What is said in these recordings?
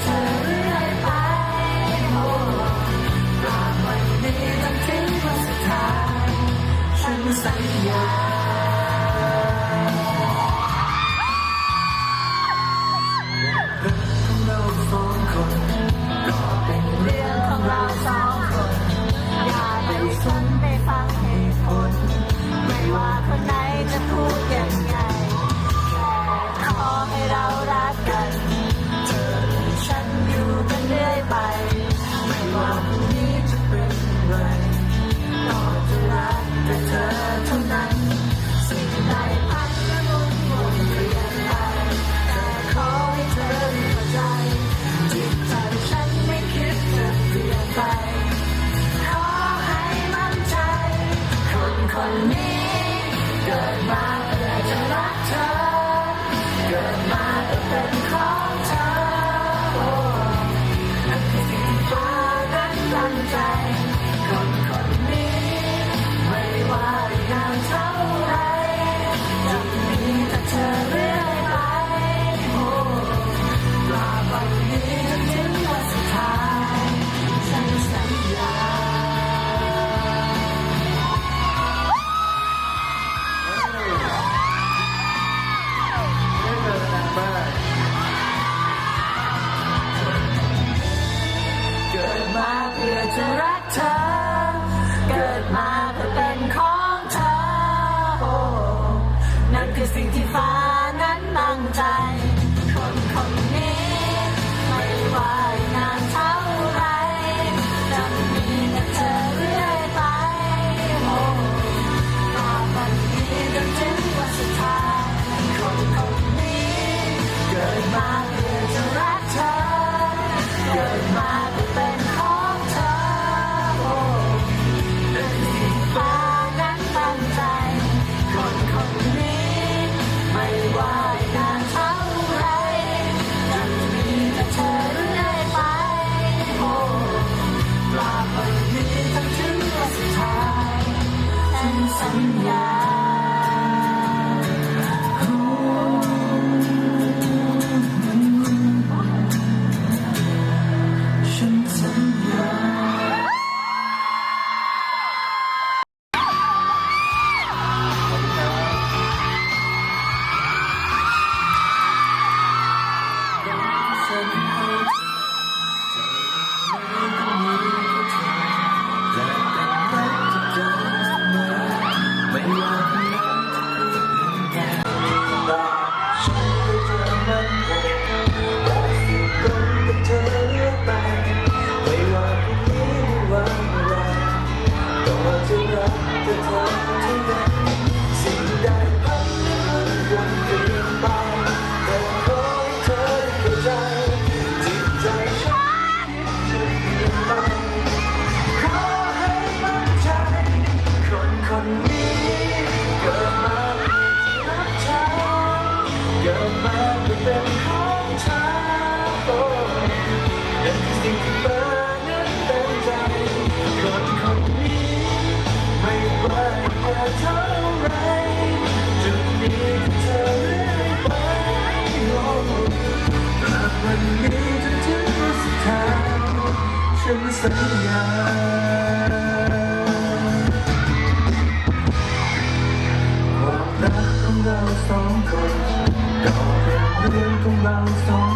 time. แต่สิ่งที่เป็นนั้นเต็มใจคนคนนี้ไม่ว่าจะเท่าไรจะมีเธอเรื่อยไปตราบวันนี้จนถึงสุดท้ายฉันสัญญา round stone.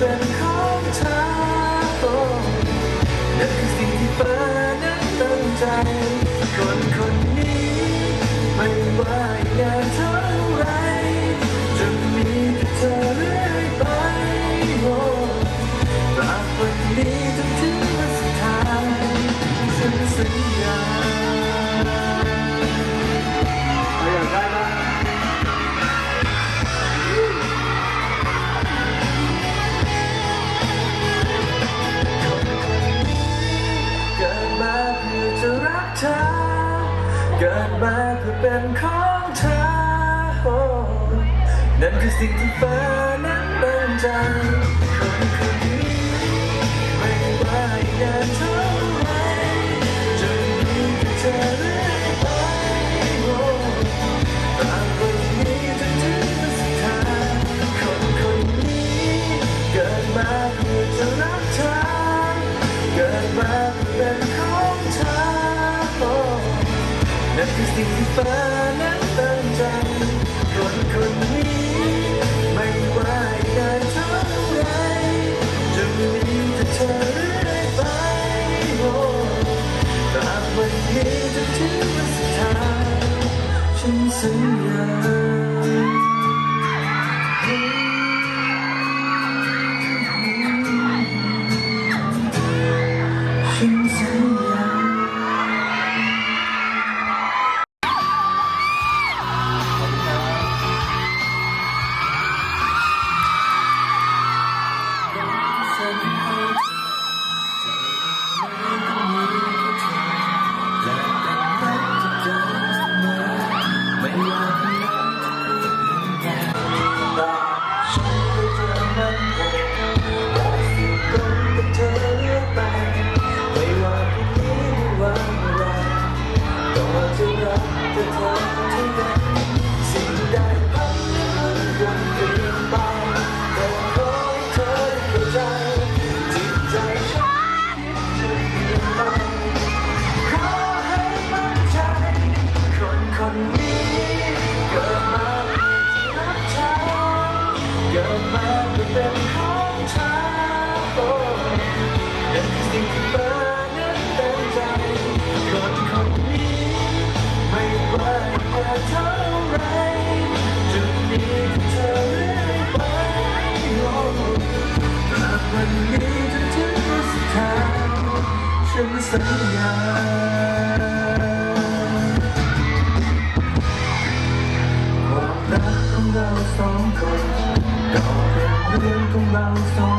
open เกิดมาเพื่อเป็นของเธอ นั่นคือสิ่งที่ฟ้านั้นตั้งใจคนคนนี้ สีฟ้านั้นตั้งใจคนคนนี้ ไม่ว่าใครเท่าไรจะมีแต่เธอเรือไปโอ้ตราบวันนี้จะถึงวันสุดท้ายฉันสัญญา round so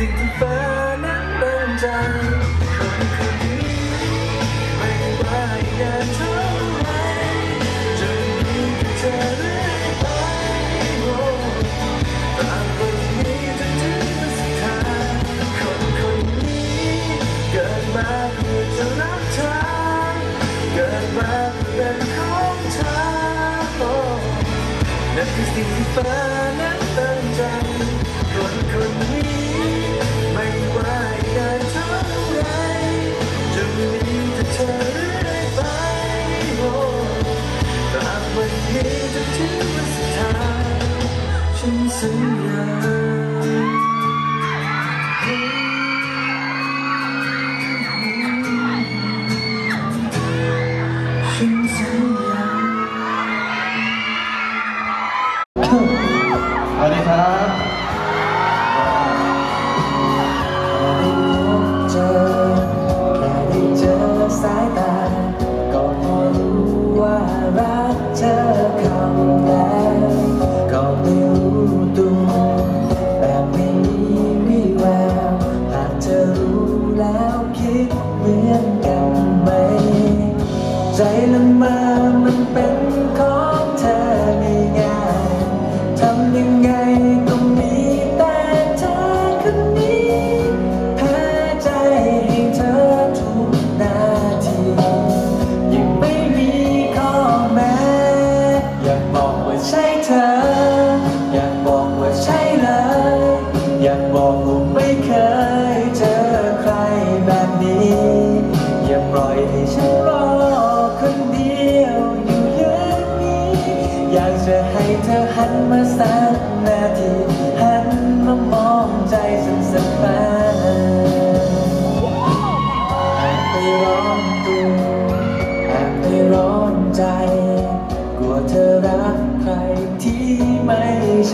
สิ่งฟ้านั้นบังใจ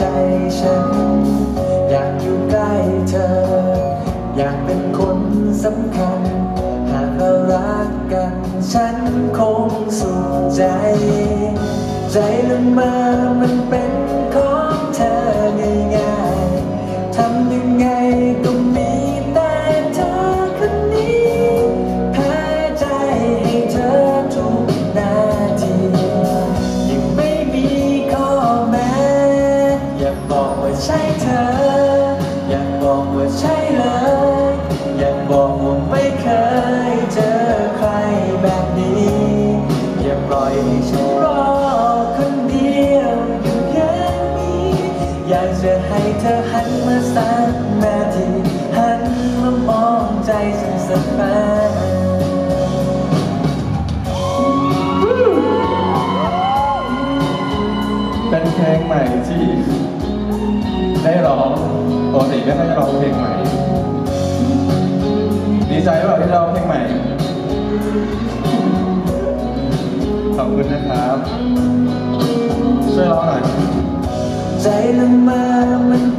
ใจฉัน อยากอยู่ใกล้เธอ อยากเป็นคนสำคัญ หากเรารักกัน ฉันคงสุขใจ ใจนั้นมา พลงใหม่ที่ได้ร้องปกติไม่ค่อยร้องเพลงใหม่ ดีใจว่าที่ร้องเพลงใหม่ ขอบคุณนะครับ ช่วยร้องหน่อยใจละเมอมัน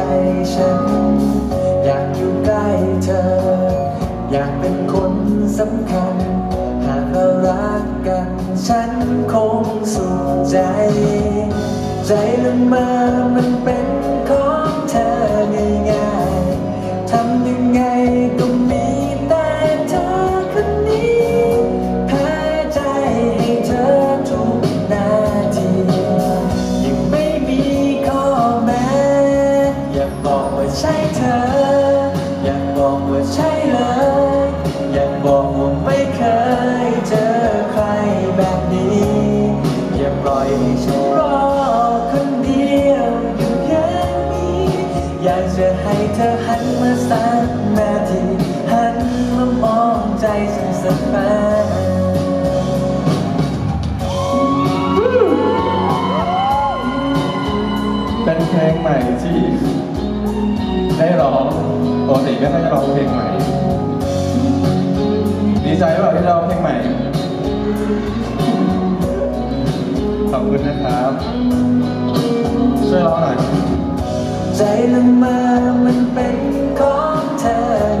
ใจฉัน อยากอยู่ใกล้เธอ อยากเป็นคนสำคัญ หากเรารักกัน ฉันคงสุขใจ ใจมันมามันเป็น ได้ร้องปกติไม่ค่อยจะร้องเพลงใหม่ ดีใจว่าที่เราเพลงใหม่ ขอบคุณนะครับ ช่วยร้องหน่อย ใจละเมอมันเป็นของเธอ